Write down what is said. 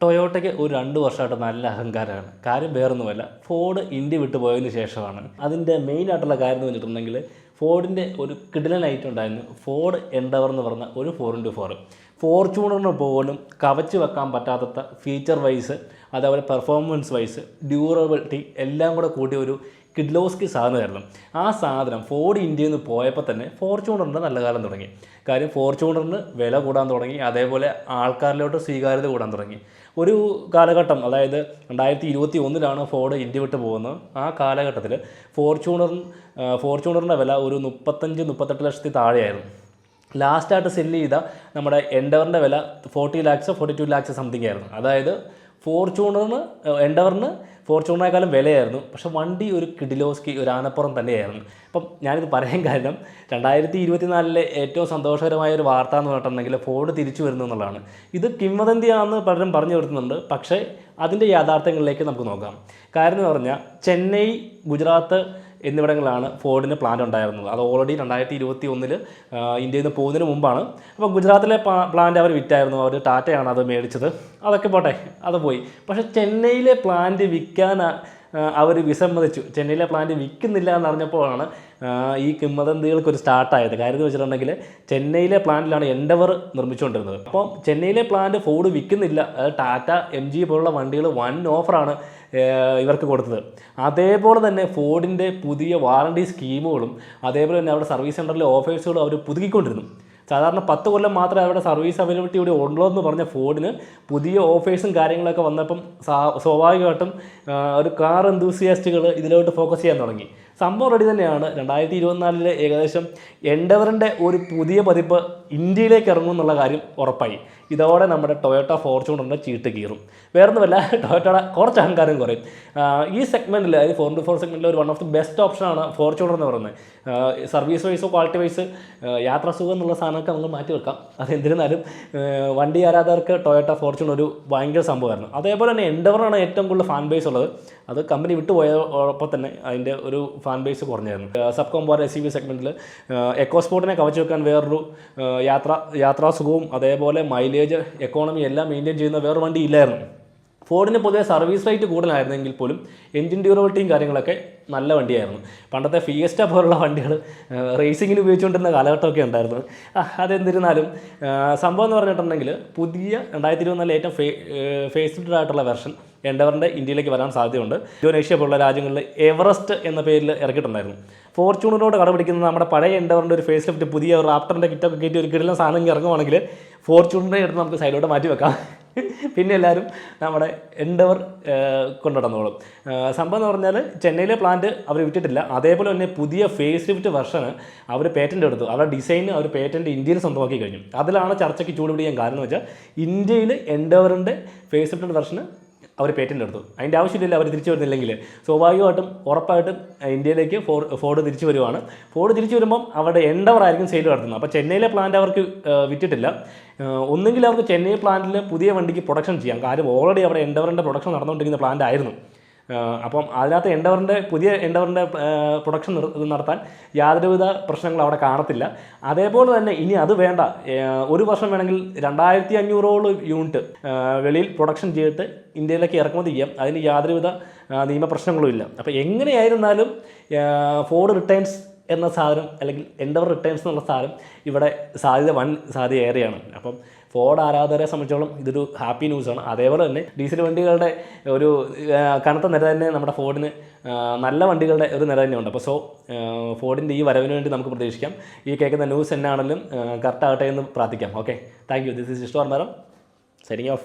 ടൊയോട്ടയ്ക്ക് ഒരു രണ്ട് വർഷമായിട്ട് നല്ല അഹങ്കാരമാണ്. കാര്യം വേറൊന്നുമല്ല ഫോർഡ് ഇന്ത്യ വിട്ടു പോയതിന് ശേഷമാണ്. അതിന്റെ മെയിൻ ആയിട്ടുള്ള കാര്യം എന്ന് വെച്ചിട്ടുണ്ടെങ്കിൽ ഫോർഡിന്റെ ഒരു കിടിലൻ ഐറ്റം ഉണ്ടായിരുന്നു. ഫോർഡ് എൻഡവർ എന്ന് പറഞ്ഞ ഒരു ഫോർ ഇന്റു ഫോർ ഫോർച്യൂണറിന് പോലും കവച്ച് വെക്കാൻ പറ്റാത്ത ഫീച്ചർ വൈസ് അതേപോലെ പെർഫോമൻസ് വൈസ് ഡ്യൂറബിലിറ്റി എല്ലാം കൂടെ കൂട്ടിയ ഒരു കിഡ്ലോസ്കി സാധനമായിരുന്നു. ആ സാധനം ഫോർഡ് ഇന്ത്യയിൽ നിന്ന് പോയപ്പോൾ തന്നെ ഫോർച്യൂണറിന്റെ നല്ല കാലം തുടങ്ങി. കാര്യം ഫോർച്യൂണറിന് വില കൂടാൻ തുടങ്ങി അതേപോലെ ആൾക്കാരിലോട്ട് സ്വീകാര്യത കൂടാൻ തുടങ്ങി. ഒരു കാലഘട്ടം അതായത് രണ്ടായിരത്തി ഇരുപത്തി ഒന്നിലാണ് ഫോർഡ് ഇന്ത്യ വിട്ട് പോകുന്നത്. ആ കാലഘട്ടത്തിൽ ഫോർച്യൂണർ ഫോർച്യൂണറിന്റെ വില ഒരു മുപ്പത്തഞ്ച് മുപ്പത്തെട്ട് ലക്ഷത്തി താഴെയായിരുന്നു. ലാസ്റ്റായിട്ട് സെല്ല് ചെയ്ത നമ്മുടെ എൻഡവറിന്റെ വില forty lakhs forty two lakhs something ആയിരുന്നു. അതായത് ഫോർച്യൂണറിന് എൻഡവറിന് ഫോർച്യൂണറിനേക്കാളും വിലയായിരുന്നു. പക്ഷേ വണ്ടി ഒരു കിഡിലോസ്കി ഒരു ആനപ്പുറം തന്നെയായിരുന്നു. അപ്പം ഞാനിത് പറയാൻ കാരണം രണ്ടായിരത്തി ഇരുപത്തിനാലിലെ ഏറ്റവും സന്തോഷകരമായ ഒരു വാർത്ത എന്ന് പറഞ്ഞിട്ടുണ്ടെങ്കിൽ ഫോർഡ് തിരിച്ചു വരുന്നു എന്നുള്ളതാണ്. ഇത് കിംവദന്തിയാണെന്ന് പലരും പറഞ്ഞു കൊടുക്കുന്നുണ്ട്. പക്ഷേ അതിന്റെ യാഥാർത്ഥ്യങ്ങളിലേക്ക് നമുക്ക് നോക്കാം. കാരണം എന്ന് പറഞ്ഞാൽ ചെന്നൈ ഗുജറാത്ത് എന്നിവിടങ്ങളിലാണ് ഫോർഡിന് പ്ലാന്റ് ഉണ്ടായിരുന്നത്. അത് ഓൾറെഡി രണ്ടായിരത്തി ഇരുപത്തി ഒന്നിൽ ഇന്ത്യയിൽ നിന്ന് പോകുന്നതിന് മുമ്പാണ്. അപ്പോൾ ഗുജറാത്തിലെ പ്ലാന്റ് അവർ വിറ്റായിരുന്നു. അവർ ടാറ്റയാണ് അത് മേടിച്ചത്. അതൊക്കെ പോട്ടെ അത് പോയി. പക്ഷേ ചെന്നൈയിലെ പ്ലാന്റ് വിൽക്കാൻ അവർ വിസമ്മതിച്ചു. ചെന്നൈയിലെ പ്ലാന്റ് വിൽക്കുന്നില്ല എന്നറിഞ്ഞപ്പോഴാണ് അറിഞ്ഞപ്പോഴാണ് ഈ കിംവദന്തികൾക്ക് ഒരു സ്റ്റാർട്ടായത് കാര്യം എന്ന് വെച്ചിട്ടുണ്ടെങ്കിൽ ചെന്നൈയിലെ പ്ലാന്റിലാണ് എൻഡവർ നിർമ്മിച്ചുകൊണ്ടിരുന്നത്. അപ്പോൾ ചെന്നൈയിലെ പ്ലാന്റ് ഫോർഡ് വിൽക്കുന്നില്ല. ടാറ്റ എം ജി പോലുള്ള വണ്ടികൾ വൺ ഓഫറാണ് ഇവർക്ക് കൊടുത്തത്. അതേപോലെ തന്നെ ഫോർഡിന്റെ പുതിയ വാറണ്ടി സ്കീമുകളും അതേപോലെ തന്നെ അവിടെ സർവീസ് സെന്ററിലെ ഓഫേഴ്സുകളും അവർ പുതുക്കിക്കൊണ്ടിരുന്നു. സാധാരണ പത്ത് കൊല്ലം മാത്രമേ അവരുടെ സർവീസ് അവൈലബിലിറ്റി ഇവിടെ ഉള്ളൂ എന്ന് പറഞ്ഞ ഫോർഡിന് പുതിയ ഓഫേഴ്സും കാര്യങ്ങളൊക്കെ വന്നപ്പം സ്വാഭാവികമായിട്ടും ഒരു കാർ എന്തൂസിയാസ്റ്റുകൾ ഇതിലോട്ട് ഫോക്കസ് ചെയ്യാൻ തുടങ്ങി. സംഭവം റെഡി തന്നെയാണ്. രണ്ടായിരത്തി ഇരുപത്തിനാലിലെ ഏകദേശം എൻഡവറിന്റെ ഒരു പുതിയ പതിപ്പ് ഇന്ത്യയിലേക്ക് ഇറങ്ങും എന്നുള്ള കാര്യം ഉറപ്പായി. ഇതോടെ നമ്മുടെ ടൊയോട്ട ഫോർച്യൂണറിന്റെ ചീട്ട് കീറും. വേറൊന്നുമല്ല ടൊയോട്ടയുടെ കുറച്ച് അഹങ്കാരം കുറയും. ഈ സെഗ്മെന്റിൽ അതായത് ഫോർ ടു ഫോർ സെഗ്മെന്റിൽ ഒരു വൺ ഓഫ് ദി ബെസ്റ്റ് ഓപ്ഷനാണ് ഫോർച്യൂണർ എന്ന് പറയുന്നത്. സർവീസ് വൈസോ ക്വാളിറ്റി വൈസ് യാത്രാ സുഖം എന്നുള്ള സാധനമൊക്കെ നമുക്ക് മാറ്റി വെക്കാം. അത് വണ്ടി ആരാധകർക്ക് ടൊയോട്ട ഫോർച്യൂണർ ഒരു ഭയങ്കര സംഭവമായിരുന്നു. അതേപോലെ തന്നെ എൻഡവറാണ് ഏറ്റവും കൂടുതൽ ഫാൻ ബേസ് ഉള്ളത്. അത് കമ്പനി വിട്ടുപോയപ്പോൾ തന്നെ അതിന്റെ ഒരു ഫാൻ ബേസ് കുറഞ്ഞായിരുന്നു. സബ് കോംബോർ എസ് സി വി സെഗ്മെന്റിൽ എക്കോ സ്പോർട്ടിനെ കവച്ച് വെക്കാൻ വേറൊരു യാത്ര യാത്രാസുഖവും അതേപോലെ മൈലേജ് എക്കോണമി എല്ലാം മെയിന്റെയിൻ ചെയ്യുന്ന വേറൊരു വണ്ടി ഇല്ലായിരുന്നു. ഫോർഡിന് പൊതുവെ സർവീസ് റേറ്റ് കൂടുതലായിരുന്നെങ്കിൽ പോലും എൻജിൻ ഡ്യൂറബിലിറ്റിയും കാര്യങ്ങളൊക്കെ നല്ല വണ്ടിയായിരുന്നു. പണ്ടത്തെ ഫിയസ്റ്റ പോലുള്ള വണ്ടികൾ റേസിങ്ങിന് ഉപയോഗിച്ചുകൊണ്ടിരുന്ന കാലഘട്ടമൊക്കെ ഉണ്ടായിരുന്നു. അതെന്തിരുന്നാലും സംഭവം എന്ന് പറഞ്ഞിട്ടുണ്ടെങ്കിൽ പുതിയ രണ്ടായിരത്തി ഇരുപത്തിനാലിൽ ഏറ്റവും ഫേ ഫേസ്ഡ് ആയിട്ടുള്ള വെർഷൻ എൻഡവറിന്റെ ഇന്ത്യയിലേക്ക് വരാൻ സാധ്യതയുണ്ട്. ഇന്തോനേഷ്യ പോലുള്ള രാജ്യങ്ങളിൽ എവറസ്റ്റ് എന്ന പേരിൽ ഇറക്കിയിട്ടുണ്ടായിരുന്നു. ഫോർച്യൂണറിനോട് കടപിടിക്കുന്ന നമ്മുടെ പഴയ എൻഡവറിന്റെ ഒരു ഫേസ് ലിഫ്റ്റ് പുതിയ ഒരു റാപ്റ്ററിന്റെ കിറ്റൊക്കെ കയറ്റി ഒരു കിടലൻ സാധനം ഇറങ്ങുവാണെങ്കിൽ ഫോർച്യൂണറിനെ എടുത്ത് നമുക്ക് സൈഡിലോട്ട് മാറ്റി വെക്കാം. പിന്നെ എല്ലാവരും നമ്മുടെ എൻഡവർ കൊണ്ടു നടന്നോളും സംഭവം എന്ന് പറഞ്ഞാൽ ചെന്നൈയിലെ പ്ലാന്റ് അവർ വിട്ടിട്ടില്ല അതേപോലെ തന്നെ പുതിയ ഫേസ് ലിഫ്റ്റ് വെർഷന് അവർ പേറ്റന്റ് എടുത്തു. അവരുടെ ഡിസൈൻ അവർ പേറ്റന്റ് ഇന്ത്യയിൽ സ്വന്തമാക്കി കഴിഞ്ഞു. അതിലാണ് ചർച്ചയ്ക്ക് ചൂടുപിടിക്കാൻ കാരണം എന്ന് വെച്ചാൽ ഇന്ത്യയിൽ എൻഡവറിന്റെ ഫേസ് ലിഫ്റ്റ് വെർഷന് അവർ പേറ്റന്റ് എടുത്തു. അതിന്റെ ആവശ്യമില്ല അവർ തിരിച്ചു വരുന്നില്ലെങ്കിൽ. സ്വാഭാവികമായിട്ടും ഉറപ്പായിട്ടും ഇന്ത്യയിലേക്ക് ഫോർ ഫോർഡ് തിരിച്ചു വരുവാണ്. ഫോർഡ് തിരിച്ചു വരുമ്പം അവിടെ എൻഡവർ ആയിരിക്കും സെയിൽ നടത്തുന്നത്. അപ്പോൾ ചെന്നൈയിലെ പ്ലാന്റ് അവർക്ക് വിറ്റിട്ടില്ല. ഒന്നുകിൽ അവർക്ക് ചെന്നൈ പ്ലാന്റിൽ പുതിയ വണ്ടിക്ക് പ്രൊഡക്ഷൻ ചെയ്യാം. കാര്യം ഓൾറെഡി അവിടെ എൻഡവറിന്റെ പ്രൊഡക്ഷൻ നടന്നുകൊണ്ടിരിക്കുന്ന പ്ലാന്റ് ആയിരുന്നു. അപ്പം അതിനകത്ത് എൻഡവറിന്റെ പുതിയ എൻഡവറിന്റെ പ്രൊഡക്ഷൻ നടത്താൻ യാതൊരുവിധ പ്രശ്നങ്ങളും അവിടെ കാണത്തില്ല. അതേപോലെ തന്നെ ഇനി അത് വേണ്ട. ഒരു വർഷം വേണമെങ്കിൽ രണ്ടായിരത്തി അഞ്ഞൂറോളം യൂണിറ്റ് വെളിയിൽ പ്രൊഡക്ഷൻ ചെയ്തിട്ട് ഇന്ത്യയിലേക്ക് ഇറക്കുമതി ചെയ്യാം. അതിന് യാതൊരുവിധ നിയമപ്രശ്നങ്ങളും ഇല്ല. അപ്പോൾ എങ്ങനെയായിരുന്നാലും ഫോർഡ് റിട്ടേൺസ് എന്ന സാധനം അല്ലെങ്കിൽ എൻഡവർ റിട്ടേൺസ് എന്നുള്ള സാധനം ഇവിടെ സാധ്യത വൻ സാധ്യത ഏറെയാണ്. അപ്പം ഫോർഡ് ആരാധകരെ സംബന്ധിച്ചോളം ഇതൊരു ഹാപ്പി ന്യൂസാണ് അതേപോലെ തന്നെ ഡീസൽ വണ്ടികളുടെ ഒരു കനത്ത നിര തന്നെ നമ്മുടെ ഫോർഡിന് നല്ല വണ്ടികളുടെ ഒരു നിര തന്നെയുണ്ട്. അപ്പോൾ സോ ഫോർഡിന്റെ ഈ വരവിന് വേണ്ടി നമുക്ക് പ്രതീക്ഷിക്കാം. ഈ കേൾക്കുന്ന ന്യൂസ് എന്നാണെങ്കിലും കറക്റ്റ് ആകട്ടെ എന്ന് പ്രാർത്ഥിക്കാം. Okay thank you this is ഇഷ്ടോർ മേരം സെറ്റിംഗ് ഓഫ്